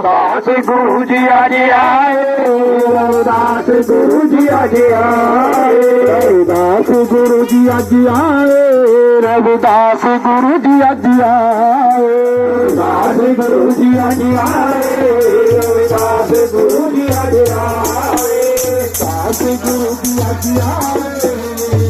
ਰਵਿਦਾਸ ਗੁਰੂ ਜੀ ਅੱਜ ਆਏ। ਰਵਿਦਾਸ ਗੁਰੂ ਜੀ ਅੱਜ ਆਏ। ਰਵਿਦਾਸ ਗੁਰੂ ਜੀ ਅੱਜ ਆਏ। ਰਵਿਦਾਸ ਗੁਰੂ ਜੀ ਅੱਜ ਆਏ। ਰਵਿਦਾਸ ਗੁਰੂ ਜੀ ਅੱਜ ਆਏ। ਰਵਿਦਾਸ ਗੁਰੂ ਜੀ ਅੱਜ ਆਏ। ਰਵਿਦਾਸ ਗੁਰੂ ਜੀ ਅੱਜ ਆਏ।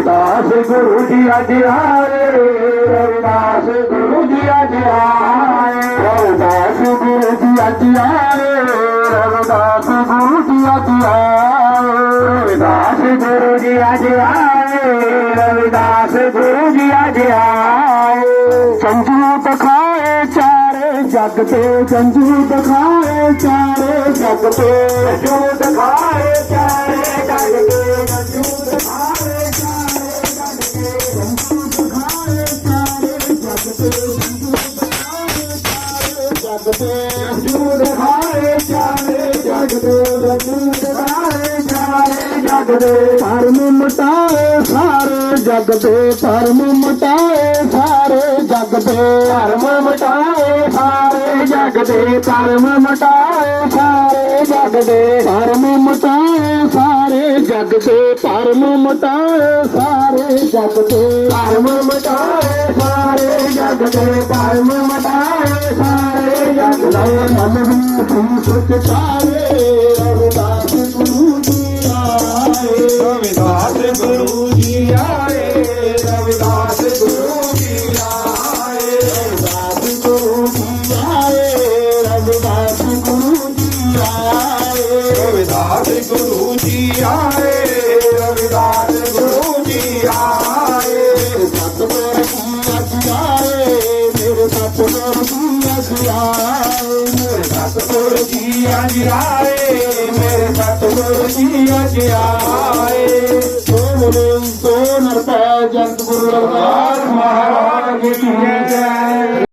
ਰਵਿਦਾਸ ਗੁਰੂ ਜੀ ਅਜ ਆਏ, ਰਵਿਦਾਸ ਗੁਰੂ ਜੀ ਅਜ ਆਏ। ਰਵਿਦਾਸ ਗੁਰੂ ਜੀ ਅਜ ਆਏ, ਰਵਿਦਾਸ ਗੁਰੂ ਜੀ ਅਜ ਆਏ। ਰਵਿਦਾਸ ਗੁਰੂ ਜੀ ਅਜ ਆਏ, ਰਵਿਦਾਸ ਗੁਰੂ ਜੀ ਅਜ ਆਏ। ਸੰਜੂ ਬਖਾਏ ਚਾਰੇ ਜਗ ਤੇ ਸੰਜੂ ਬਖਾਏ ਚਾਰੇ ਜਗ ਤੇ। ਸੰਜੂ ਬਖਾਏ ਚਾਰੇ ਜਗ ਤੇ। ਜਗ ਤੇ ਸੰਜੂ ਦਿਖਾਏ ਚਾਰੇ ਜਗ ਤੇ ਸੰਜੂ ਦਿਖਾਏ ਚਾਰੇ ਜਗ ਦੇ ਧਰਮ ਮਟਾਏ ਸਾਰੇ ਜਗ ਦੇ ਧਰਮ ਮਟਾਏ ਸਾਰੇ ਜਗ ਦੇ ਧਰਮ ਮਟਾਏ ਸਾਰੇ ਜਗ ਦੇ ਧਰਮ ਮਟਾਏ ਸਾਰੇ ਜਗ ਦੇ ਧਰਮ ਮਟਾਏ ਸਾਰੇ ਜਗ ਦੇ ਧਰਮ ਮਟਾਏ ਸਾਰੇ ਜਗ ਦੇ ਧਰਮ ਮਟਾਏ ਸਾਰੇ ਜਗ ਦੇ ਧਰਮ लय रविदास गुरु रविदास गुरु रविदास गुरु रविदास गुरु रविदास रविदास गुरु जी आए। ਸਤਿਗੁਰ ਜੀ ਅਗਿਆਏ ਮੇਰੇ ਸਤਿਗੁਰ ਜੀ ਅਗਿਆਏ ਸੋਨੇ ਸੋਨਰ ਪੈ ਜੰਤ ਗੁਰੂ ਰਵਿਦਾਸ ਮਹਾਰਾਜ ਕੀ ਜੈ।